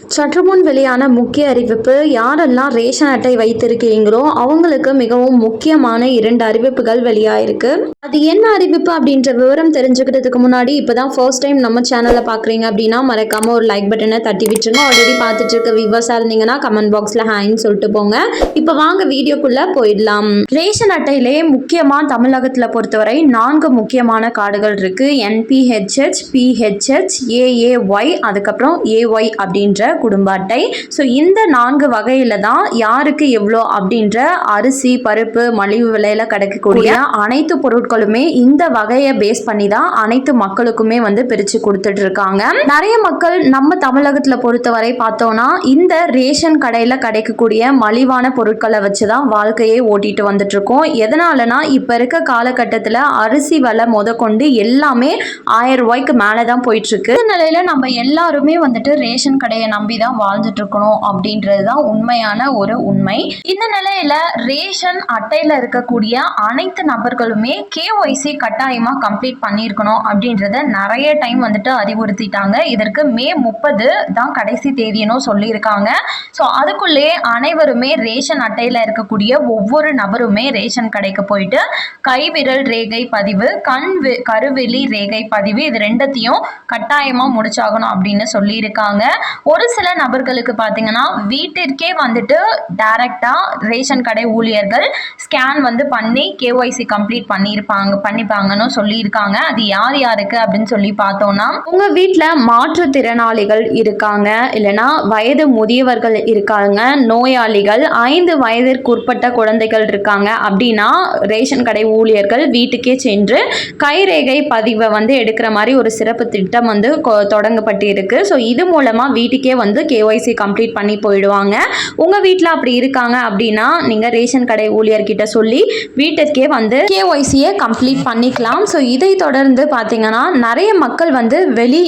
சற்று முன் வெளியான முக்கிய அறிவிப்பு யாரெல்லாம் ரேஷன் அட்டை வைத்திருக்கிறீங்களோ அவங்களுக்கு மிகவும் முக்கியமான இரண்டு அறிவிப்புகள் வெளியாயிருக்கு. அது என்ன அறிவிப்பு அப்படின்ற விவரம் தெரிஞ்சுக்கிறதுக்கு முன்னாடி இப்போதான் ஃபர்ஸ்ட் டைம் நம்ம சேனலை பார்க்குறீங்க அப்படின்னா மறக்காம ஒரு லைக் பட்டனை தட்டி விட்டுருங்க. ஆல்ரெடி பார்த்துட்டு இருக்க வியூவர்ஸாக இருந்தீங்கன்னா கமெண்ட் பாக்ஸில் ஹாய்ன்னு சொல்லிட்டு போங்க. இப்போ வாங்க வீடியோக்குள்ள போயிடலாம். ரேஷன் அட்டையிலே முக்கியமாக தமிழகத்தில் பொறுத்தவரை நான்கு முக்கியமான கார்டுகள் இருக்கு. என்பிஹெச்ஹெச் பிஹெச்ஹெச் ஏஏஒய் அதுக்கப்புறம் ஏஒய் அப்படின்ற குடும்ப அட்டை ஸோ இந்த நான்கு வகையில தான் யாருக்கு எவ்வளோ அப்படின்ற அரிசி பருப்பு மலிவு விலையில கிடைக்கக்கூடிய அனைத்து பொருட்களுமே இந்த வகையை பேஸ் பண்ணி தான் அனைத்து மக்களுக்குமே வந்து பிரித்து கொடுத்துட்டு இருக்காங்க. நிறைய மக்கள் நம்ம தமிழகத்தில் பொறுத்தவரை பார்த்தோம்னா இந்த ரேஷன் கடையில் கிடைக்கக்கூடிய மலிவான பொருட்களை வச்சு தான் வாழ்க்கையை ஓட்டிட்டு வந்துட்டு இருக்கோம். எதனாலனா இப்போ இருக்க காலகட்டத்தில் அரிசி விலை முதற்கொண்டு எல்லாமே ஆயிரம் ரூபாய்க்கு மேலே தான் போயிட்டு இருக்கு. இந்த நிலையில நம்ம எல்லாருமே வந்துட்டு ரேஷன் கடையை நம்பி தான் வாழ்ந்துட்டு இருக்கணும் அப்படின்றது தான் உண்மையான ஒரு உண்மை. இந்த நிலையில ரேஷன் அட்டையில இருக்கக்கூடிய அனைத்து நபர்களுமே கேஒய்சி கட்டாயமா கம்ப்ளீட் பண்ணியிருக்கணும் அப்படின்றத நிறைய டைம் வந்துட்டு அறிவுறுத்திட்டாங்க. இதற்கு மே முப்பது தான் கடைசி தேதினும் சொல்லியிருக்காங்க. ஸோ அதுக்குள்ளே அனைவருமே ரேஷன் அட்டையில் இருக்கக்கூடிய ஒவ்வொரு நபருமே ரேஷன் கடைக்கு போயிட்டு கைவிரல் ரேகை பதிவு கண் வி- கருவெளி ரேகை பதிவு இது ரெண்டத்தையும் கட்டாயமாக முடிச்சாகணும் அப்படின்னு சொல்லியிருக்காங்க. ஒரு சில நபர்களுக்கு பார்த்தீங்கன்னா வீட்டிற்கே வந்துட்டு டைரக்டாக ரேஷன் கடை ஊழியர்கள் ஸ்கேன் வந்து பண்ணி கேஒய்சி கம்ப்ளீட் பண்ணியிருப்பாங்க பண்ணிப்பாங்கன்னு சொல்லியிருக்காங்க. அது யார் யாருக்கு அப்படின்னு சொல்லி பார்த்தோம்னா உங்கள் வீட்டில் மாற்றுத்திறனாளிகள் இருக்காங்க இல்லைன்னா வயது முதியவர்கள் இருக்காங்க நோயாளிகள் ஐந்து வயதிற்குட்பட்ட குழந்தைகள் இருக்காங்க அப்படின்னா ரேஷன் கடை ஊழியர்கள் வீட்டுக்கே சென்று கைரேகை பதிவை வந்து எடுக்கிற மாதிரி ஒரு சிறப்பு திட்டம் வந்து கொ- தொடங்கப்பட்டு இருக்கு ஸோ இது மூலமாக வீட்டுக்கே வந்து கேஒய்சி கம்ப்ளீட் பண்ணி போயிடுவாங்க. உங்கள் வீட்டில் அப்படி இருக்காங்க அப்படின்னா நீங்கள் ரேஷன் கடை ஊழியர்கிட்ட சொல்லி வீட்டுக்கே வந்து கேஒய்சியை கம்ப்ளீட் பண்ணிக்கலாம். ஸோ இதை தொடர்ந்து பார்த்தீங்கன்னா நிறைய மக்கள் வந்து வெளி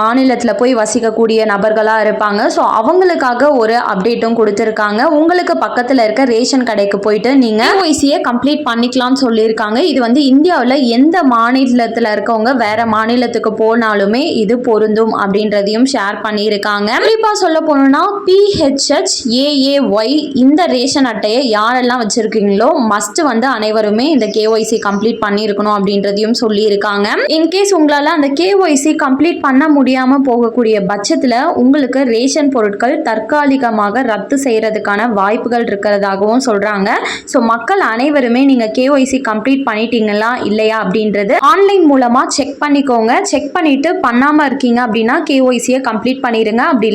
மாநிலத்தில் போய் வசிக்கக்கூடிய நபர்களாக இருப்பாங்க. ஸோ அவங்களுக்காக ஒரு அப்டேட்டும் கொடுத்துருக்காங்க. உங்களுக்கு பக்கத்தில் இருக்க ரேஷன் கடைக்கு போயிட்டு நீங்கள் கேஒய்சியை கம்ப்ளீட் பண்ணிக்கலாம்னு சொல்லியிருக்காங்க. இது வந்து இந்தியாவில் எந்த மாநிலத்தில் இருக்கவங்க வேற மாநிலத்துக்கு போனாலுமே இது பொருந்தும் அப்படின்றதையும் ஷேர் பண்ணியிருக்காங்க. குறிப்பாக சொல்ல போனோம்னா பிஹெச்ஹெச் ஏஏஒய் இந்த ரேஷன் அட்டையை யாரெல்லாம் வச்சிருக்கீங்களோ மஸ்ட் வந்து அனைவருமே இந்த கேஒய்சி கம்ப்ளீட் பண்ணியிருக்கணும் அப்படின்றதையும் சொல்லியிருக்காங்க. இன்கேஸ் உங்களால் அந்த கேஒய்சி கம்ப்ளீட் பண்ண முடியாமல் போகக்கூடிய பட்சத்தில் உங்களுக்கு ரேஷன் பொருட்கள் தற்காலிகமாக ரத்து செய்கிறதுக்கான வாய்ப்புகள் இருக்கிறதாகவும் சொல்கிறாங்க ஸோ மக்கள் அனைவருமே நீங்கள் கேஒய்சி கம்ப்ளீட் பண்ணிட்டீங்களா இல்லையா அப்படின்றது ஆன்லைன் மூலமாக செக் பண்ணிக்கோங்க. செக் பண்ணிவிட்டு பண்ணாமல் இருக்கீங்க அப்படின்னா கேஒய்சியை கம்ப்ளீட் பண்ணிடுங்க அப்படி